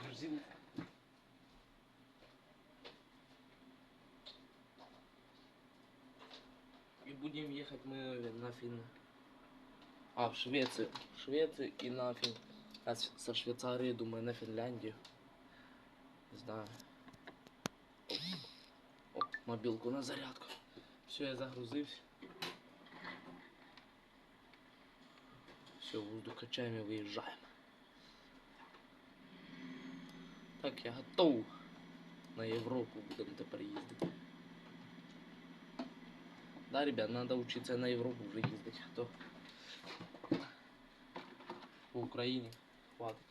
загрузил. И будем ехать мы на Фин. А, в Швецию. В Швецию и на Фин. А со Швейцарии, думаю, на Финляндию. Не знаю. Оп, оп, мобилку на зарядку. Все, я загрузився. Все, воздух качаем и выезжаем. Так, я готов. На Европу будем тепер їздити. Да, ребят, надо учиться на Европу вже їздити. Хто по Україні хватить.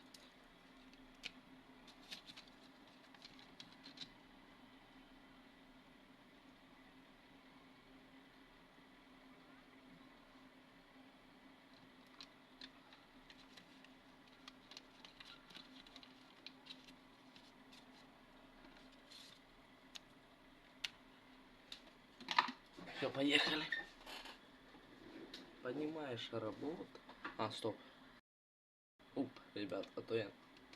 Все, поехали. Понимаешь, работа. А, стоп. Уп, ребят, а то я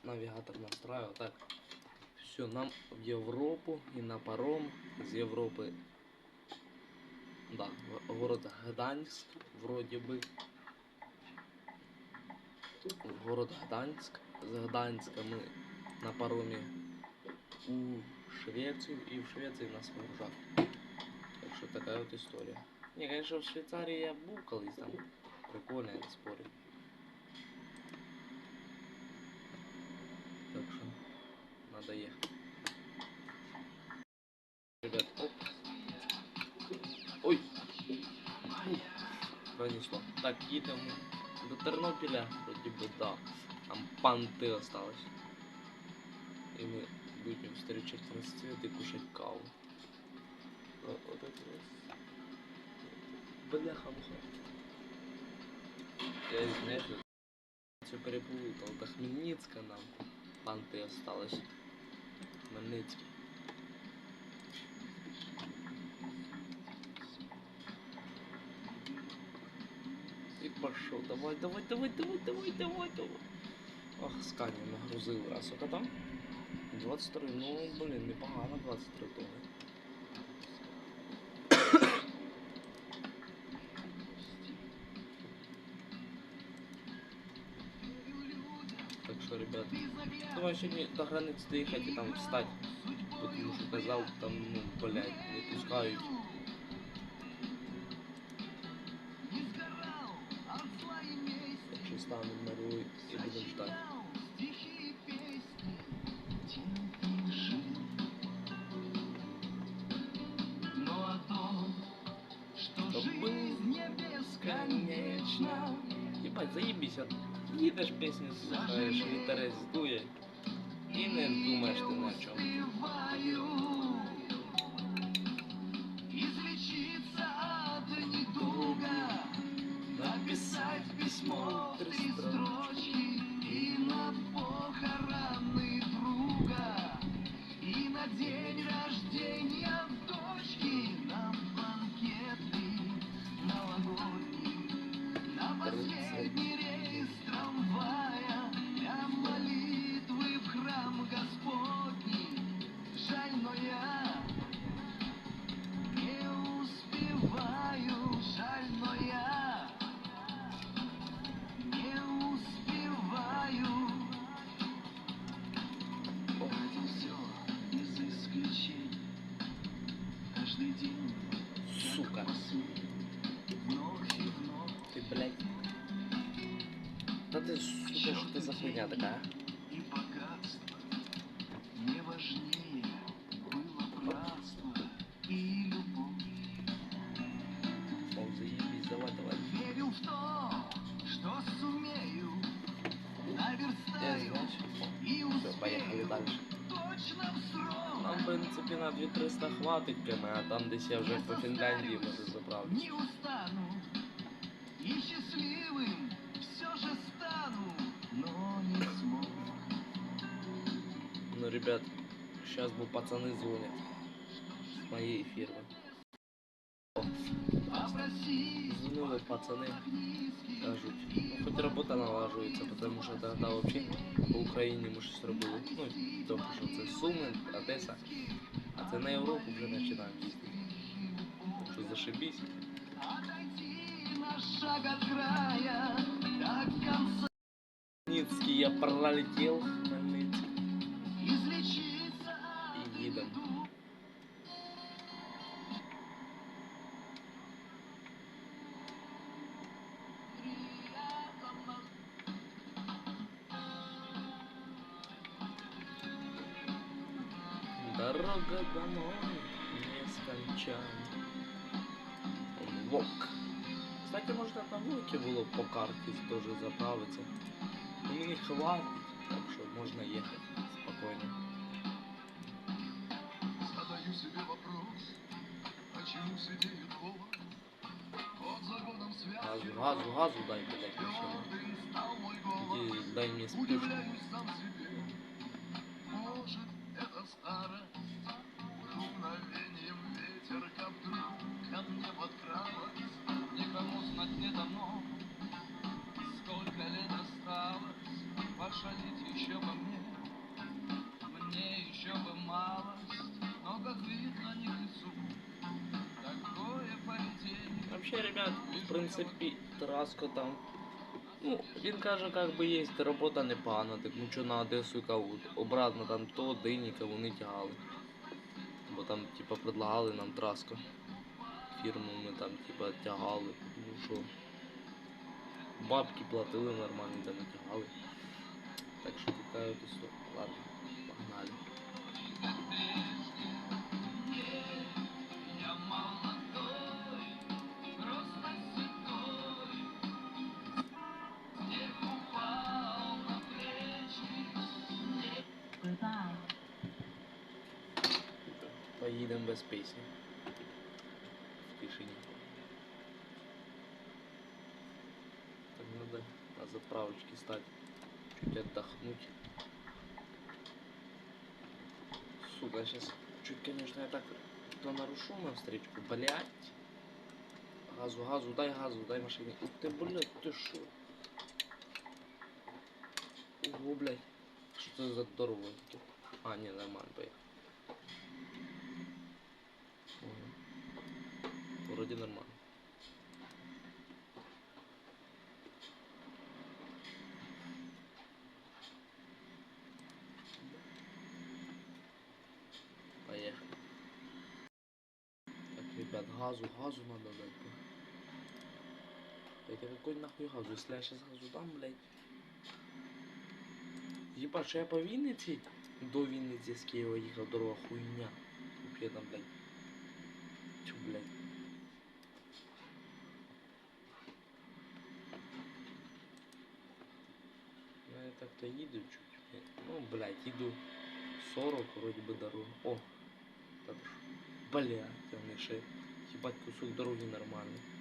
навигатор настраивал. Так, все, нам в Европу и на паром из Европы. Да, город Гданьск, вроде бы. Город Гданьск. С Гданьска мы на пароме у Швецию и в Швеции нас выгружат Так що така от історія. Ні, конечно, в Швейцарії я був колись там. Прикольно, я не спорю. Так що, надо ехать. Ребят, оп. Ой! Ай, пронесло. Так, їдемо до Тернопіля, вроді би, да. Там панти осталось. И мы будем встречать рассвет и кушать каву. Вот, вот это вот. Бляха муха. Я извиняюсь, все перепутал. До Хмельницка нам панты осталось. Хмельницкий. И пошел. Давай, давай, давай, давай, давай, давай, давай. Ох, сканер нагрузил раз. Сколько там? 22, ну, блин, непогано 23 тонны. думаю, сегодня до границы доехать и там встать. Потому что казал, там, ну, блядь, не пускают. Так что стану на руль и будем ждать. Что жизнь бесконечна. Ебать, заебись, от їдеш пісню слухаєш, вітерець дує. І не думаєш ти на чому. Излечиться от недуга, написать письмо три строчки Ти, блядь. Та ти, сука, що ти за хуйня така, в принципі, на 2300 хватить прямо, а там десь я вже по Фінляндії можу заправити. Не устану и счастливым все же стану, но не смог. Ну, ребят, сейчас бы пацаны звонят с моей фирмы. России Дзвонили пацани, кажуть, ну хоч робота налажується, тому що тоді взагалі по Україні ми щось робили. Ну, тому що це Суми, Одеса, а це на Європу вже починаємо їздити. Так що зашибісь. Отойти на шаг от края До конца Хмельницький я пролетів, Дорога домой нескончаема. Вок. Кстати, можна на Воке було по карті теж заправитися. Ну, мені хватить, так що можна їхати спокійно. Задаю себе вопрос Почему сидеет голод Год за годом Газу, связки газу, газу дай, блядь, машину. Твердым стал мой голод Иди, дай мне спичку. Удивляюсь сам себе Может, это старость Мгновением ветер, как вдруг ко мне подкралась Никому знать не дано Сколько лет осталось Пошалить еще бы мне Мне еще бы малость Но, как видно, не к лицу Такое поведение Вообще, ребят, в принципі, Тараско там. Ну, він каже, як би є робота непогана, так ну що на Одесу і Кавут. Обратно там то диніка вони тягали. Бо там, типа, предлагали нам траску. Фірму ми там, типа, тягали. Ну що. Бабки платили нормально, де натягали. Так що така от. Ладно, погнали. Поїдемо без пісні. В тишині. Так надо на заправочке стать. Чуть отдохнуть. Сука, сейчас чуть, конечно, я так то нарушу на встречку. Блять. Газу, газу, дай газу, дай машине. Ух ты, блядь, ты шо? Ого, блядь. Что это за дорога таке? А, не, нормально, поехал. Вроде нормально. Поехали. Так, ребят, газу, газу надо дать. бля. Это какой нахуй газу? Если я сейчас газу дам, блядь. Ебать, що я по Вінниці до Вінниці з Києва їхав дорога хуйня. Вообще там, блядь. Чё, блядь? Так-то їду чуть. Ну, блядь, їду 40 вроде бы дорога. О! Так. Блядь, там ще. Ебать, кусок дороги нормальный.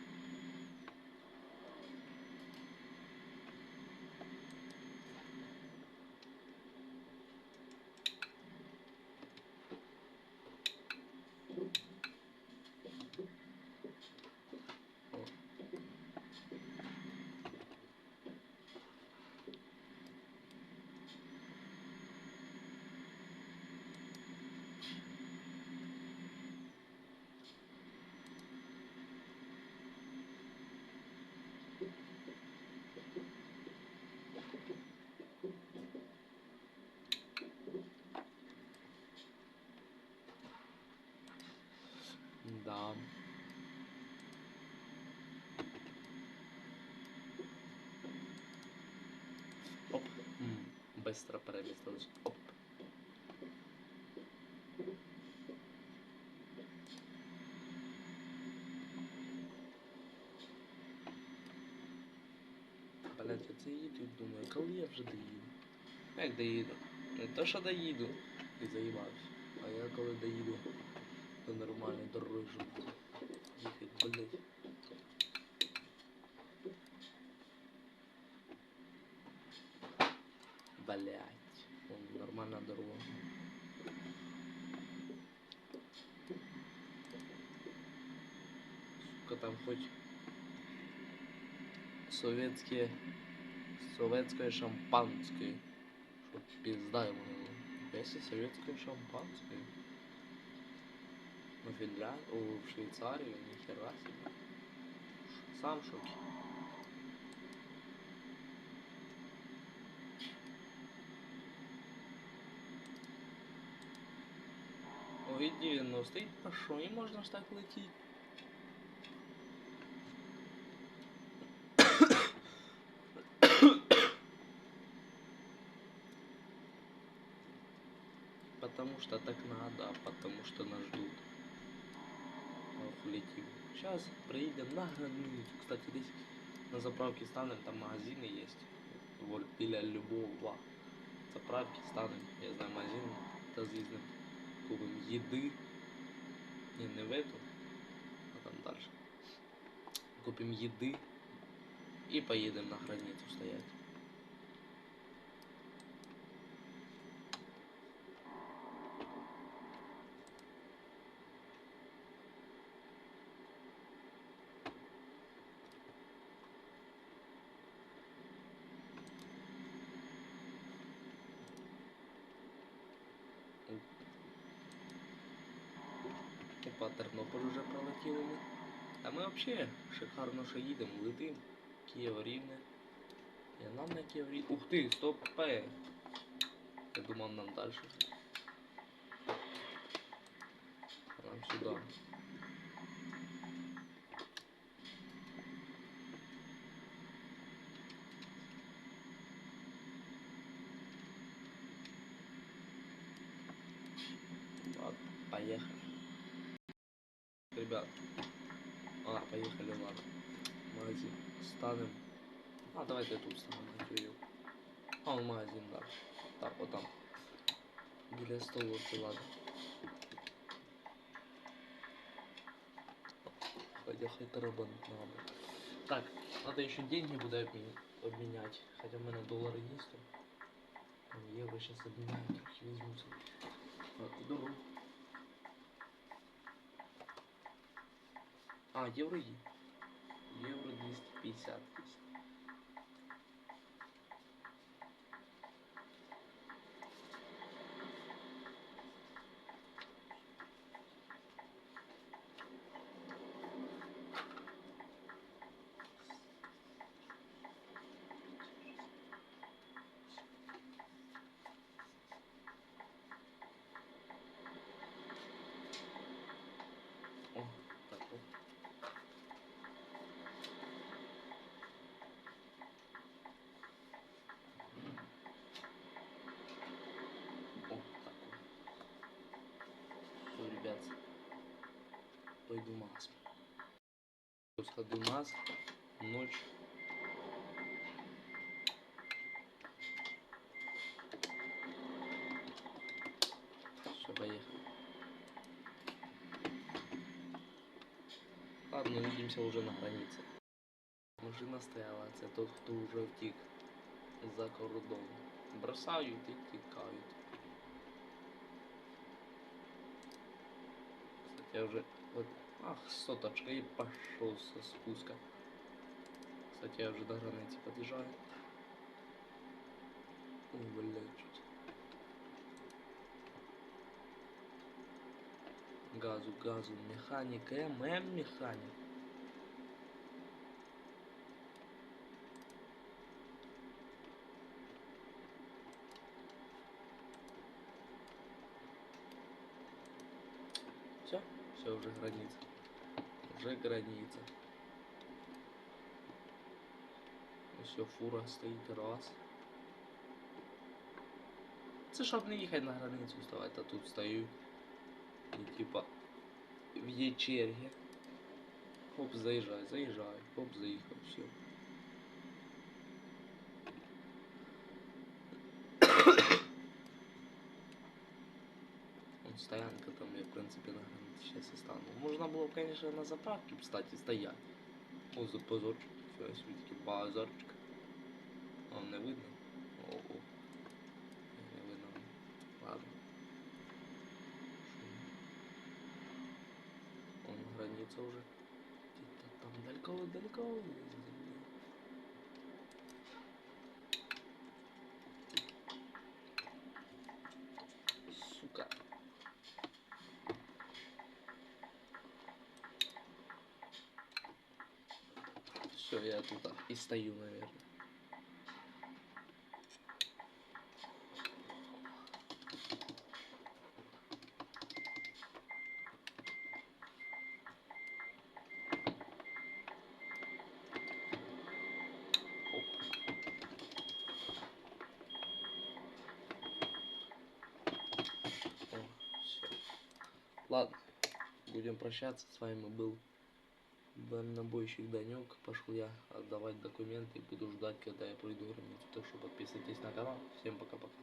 Быстро перемістились. Оп. Блять, оце їду думаю, коли я вже доїду? Як доїду? Не то, що доїду, і заїбався. А я коли доїду до нормальної дороги буду їхати, блять. Блять. Вон нормальна дорога. Сука, там хоть советские, советское шампанское. Чтоб пизда ему. Если советское шампанское. На Финлянд... О, в Швейцарию, нихера себе. Сам в шоке. Ой, 90 а що, і можна ж так летіти? Потому что так надо, а потому что нас ждут. Ох, летим. Сейчас проедем на границу. Кстати, здесь на заправке станем, там магазины есть. Вот, біля любого заправки станем. Я знаю магазин, та з'їздим. Купим їди. Не, не в эту, а там дальше. Купим еды и поедем на границу стоять. А ми взагалі шикарно що їдемо, летим. Київ рівне. І нам на Київ рівне. Ух ти, стоп, пе. Я думав нам далі. А Нам сюди. Ладно, поехали. Ребят. а, поехали, ладно. Магазин. Станем. А, давайте тут нахуй. А, он магазин, да. Так, вот там. Біля столовки, ладно. Хотя хоть тарабанить надо. Так, надо еще деньги буду обмен- обменять. Хотя у меня доллары есть. Там Евро сейчас обменяю, трохи возьму. собі. Так, дорогу. А, євро є. Євро 250 Пойду в маз. Сходи в маз. Ночь. Все, поехали. Ладно, увидимся уже на границе. Машина стояла, це тот, хто вже втік за кордон. Бросають і тікають. Кстати, я вже... Ах, соточка и пошел со спуска. Кстати, я уже до границы подъезжаю. О, блядь, чуть. Газу, газу, механик, ММ механик. Граница. Все, фура стоїть раз. Це щоб не їхати на границю вставати, а тут стою. І типа в є черги. Хоп, заїжджай, заїжджай, хоп, заїхав, все. Стоянка там, я в принципе на границе сейчас и стану. Можно было, бы, конечно, на заправке, кстати, стоять. О, за позорчик, все, все-таки базарчик. А, не видно? О, о. Не видно. Ладно. Шо? Вон граница уже. Где-то Далеко, далеко. Сука. Тут и стою, наверное. Ладно, будем прощаться. С вами был дальнобойщик Данек. Пошел я отдавать документы и буду ждать, когда я пройду границу. Так что подписывайтесь на канал. Всем пока-пока.